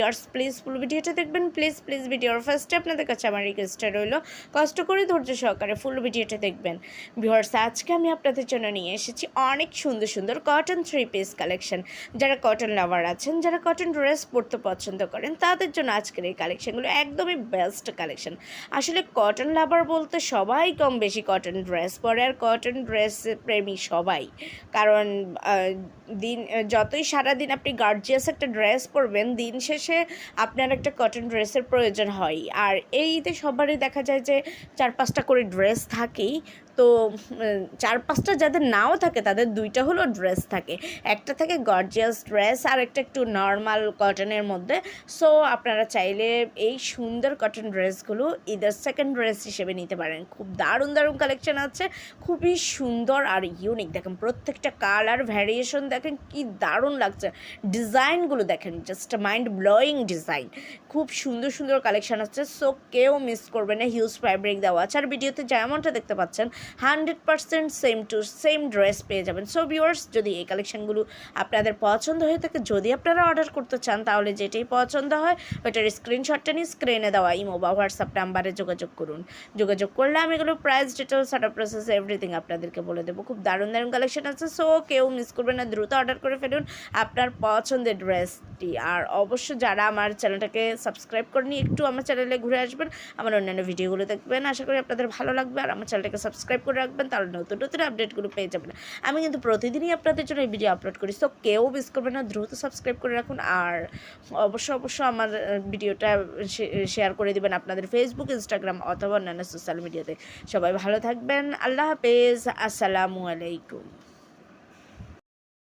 viewers please full ভিডিওটা দেখবেন please please ভিডিওর ফার্স্টে আপনাদের কাছে আমার রিকোয়েস্টটা রইল, কষ্ট করে ধৈর্য সহকারে ফুল ভিডিওটা দেখবেন। ভিউয়ার্স, আজকে আমি আপনাদের জন্য নিয়ে এসেছি অনেক সুন্দর সুন্দর কটন থ্রি পিস কালেকশন যারা কটন লাভার আছেন, যারা কটন ড্রেস পরতে পছন্দ করেন, তাদের জন্য আজকের এই কালেকশনগুলো একদমই বেস্ট কালেকশন আসলে কটন লাভার বলতে সবাই কম বেশি কটন ড্রেস পরে, আর কটন ড্রেস প্রেমী সবাই। কারণ দিন, যতই সারাদিন আপনি গার্জিয়াস একটা ড্রেস পরবেন, দিন শেষে আপনার একটা কটন ড্রেসের প্রয়োজন হয়। আর এইতে সবারই দেখা যায় যে চার পাঁচটা করে ড্রেস থাকেই। তো চার পাঁচটা যাদের নাও থাকে, তাদের দুইটা হলো ড্রেস থাকে। একটা থাকে গর্জিয়াস ড্রেস আর একটা একটু নর্মাল কটনের মধ্যে। সো আপনারা চাইলে এই সুন্দর কটন ড্রেসগুলো ঈদের সেকেন্ড ড্রেস হিসেবে নিতে পারেন। খুব দারুণ দারুণ কালেকশন আছে। খুবই সুন্দর আর ইউনিক দেখেন, প্রত্যেকটা কালার ভ্যারিয়েশন দেখেন, কি দারুণ লাগছে। ডিজাইনগুলো দেখেন জাস্ট মাইন্ড ব্লোয়িং ডিজাইন খুব সুন্দর সুন্দর কালেকশন আছে। সো কেউ মিস করবে না। হিউজ ফ্যাব্রিক দেওয়া আছে। আর ভিডিওতে যেমনটা দেখতে পাচ্ছেন hundred percent same to same dress পেয়ে যাবেন। সো ভিউয়ার্স যদি এই কালেকশনগুলো আপনাদের পছন্দ হয়ে থাকে, যদি আপনারা অর্ডার করতে চান, তাহলে যেটাই পছন্দ হয়, ওইটার স্ক্রিনশটটা নিয়ে স্ক্রিনে দেওয়া ইমো বা হোয়াটসঅ্যাপ নাম্বারে যোগাযোগ করুন। যোগাযোগ করলে আমি এগুলো প্রাইস ডিটেলস সেটা প্রসেস এভরিথিং আপনাদেরকে বলে দেবো। খুব দারুণ দারুণ কালেকশন আছে। সো কেউ মিস করবেন না, দ্রুত অর্ডার করে ফেলুন। আপনার পছন্দের ড্রেসটি আর অবশ্য যারা আমার চ্যানেলটাকে সাবস্ক্রাইব করেনি, একটু আমার চ্যানেলে ঘুরে আসবেন, আমার অন্যান্য ভিডিওগুলো দেখবেন। আশা করি আপনাদের ভালো লাগবে। আর আমার চ্যানেলটাকে সাবস্ক্রাইব করে রাখবেন, তাহলে নতুন নতুন আপডেটগুলো পেয়ে যাবেন। আমি কিন্তু প্রতিদিনই আপনাদের জন্য এই ভিডিও আপলোড করি সো কেউ মিস করবেন না, দ্রুত সাবস্ক্রাইব করে রাখুন। আর অবশ্য অবশ্য আমার ভিডিওটা শেয়ার করে দেবেন আপনাদের ফেসবুক ইনস্টাগ্রাম অথবা অন্যান্য সোশ্যাল মিডিয়াতে সবাই ভালো থাকবেন। আল্লাহ হাফেজ। আসসালামু আলাইকুম।